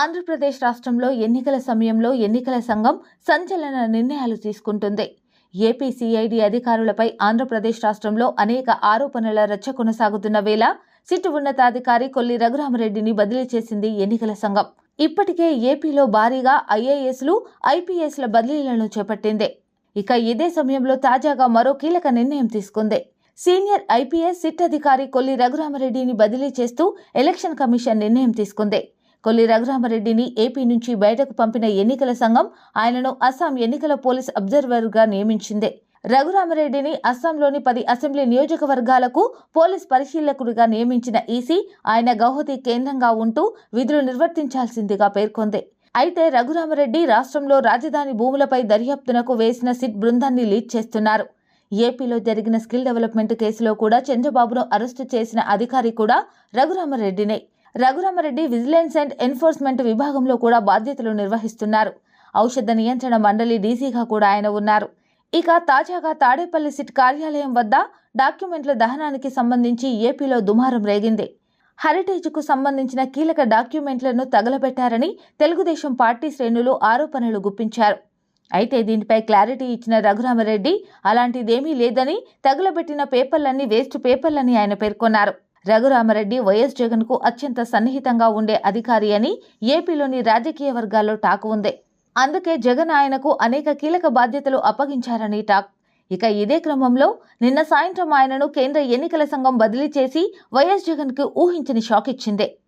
ఆంధ్రప్రదేశ్ రాష్ట్రంలో ఎన్నికల సమయంలో ఎన్నికల సంఘం సంచలన నిర్ణయాలు తీసుకుంటుంది. ఏపీ సిఐడి అధికారులపై ఆంధ్రప్రదేశ్ రాష్ట్రంలో అనేక ఆరోపణల రచ్చ కొనసాగుతున్న వేళ సిట్ ఉన్నతాధికారి కొల్లి రఘురామరెడ్డిని బదిలీ చేసింది ఎన్నికల సంఘం. ఇప్పటికే ఏపీలో భారీగా ఐఏఎస్లు ఐపీఎస్ల బదిలీలను చేపట్టింది. ఇక ఇదే సమయంలో తాజాగా మరో కీలక నిర్ణయం తీసుకుంది. సీనియర్ ఐపీఎస్ సిట్ అధికారి కొల్లి రఘురామరెడ్డిని బదిలీ చేస్తూ ఎలక్షన్ కమిషన్ నిర్ణయం తీసుకుంది. కొల్లి రఘురామరెడ్డిని ఏపీ నుంచి బయటకు పంపిన ఎన్నికల సంఘం ఆయనను అస్సాం ఎన్నికల పోలీస్ అబ్జర్వర్గా నియమించింది. రఘురామరెడ్డిని అస్సాంలోని పది అసెంబ్లీ నియోజకవర్గాలకు పోలీస్ పరిశీలకుడిగా నియమించిన ఈసీ ఆయన గౌహతి కేంద్రంగా ఉంటూ విధులు నిర్వర్తించాల్సిందిగా పేర్కొంది. అయితే రఘురామరెడ్డి రాష్ట్రంలో రాజధాని భూములపై దర్యాప్తునకు వేసిన సిట్ బృందాన్ని లీడ్ చేస్తున్నారు. ఏపీలో జరిగిన స్కిల్ డెవలప్మెంట్ కేసులో కూడా చంద్రబాబును అరెస్టు చేసిన అధికారి కూడా రఘురామరెడ్డినే. రఘురామరెడ్డి విజిలెన్స్ అండ్ ఎన్ఫోర్స్మెంట్ విభాగంలో కూడా బాధ్యతలు నిర్వహిస్తున్నారు. ఔషధ నియంత్రణ మండలి డీసీగా కూడా ఆయన ఉన్నారు. ఇక తాజాగా తాడేపల్లి సిట్ కార్యాలయం వద్ద డాక్యుమెంట్ల దహనానికి సంబంధించి ఏపీలో దుమారం రేగింది. హెరిటేజ్కు సంబంధించిన కీలక డాక్యుమెంట్లను తగలబెట్టారని తెలుగుదేశం పార్టీ శ్రేణులు ఆరోపణలు గుప్పించారు. అయితే దీనిపై క్లారిటీ ఇచ్చిన రఘురామరెడ్డి అలాంటిదేమీ లేదని తగులబెట్టిన పేపర్లన్నీ వేస్ట్ పేపర్లని ఆయన పేర్కొన్నారు. రఘురామరెడ్డి వైఎస్ జగన్కు అత్యంత సన్నిహితంగా ఉండే అధికారి అని ఏపీలోని రాజకీయ వర్గాల్లో టాక్ ఉంది. అందుకే జగన్ ఆయనకు అనేక కీలక బాధ్యతలు అప్పగించారని టాక్. ఇక ఇదే క్రమంలో నిన్న సాయంత్రం ఆయనను కేంద్ర ఎన్నికల సంఘం బదిలీ చేసి వైఎస్ జగన్కు ఊహించని షాక్ ఇచ్చింది.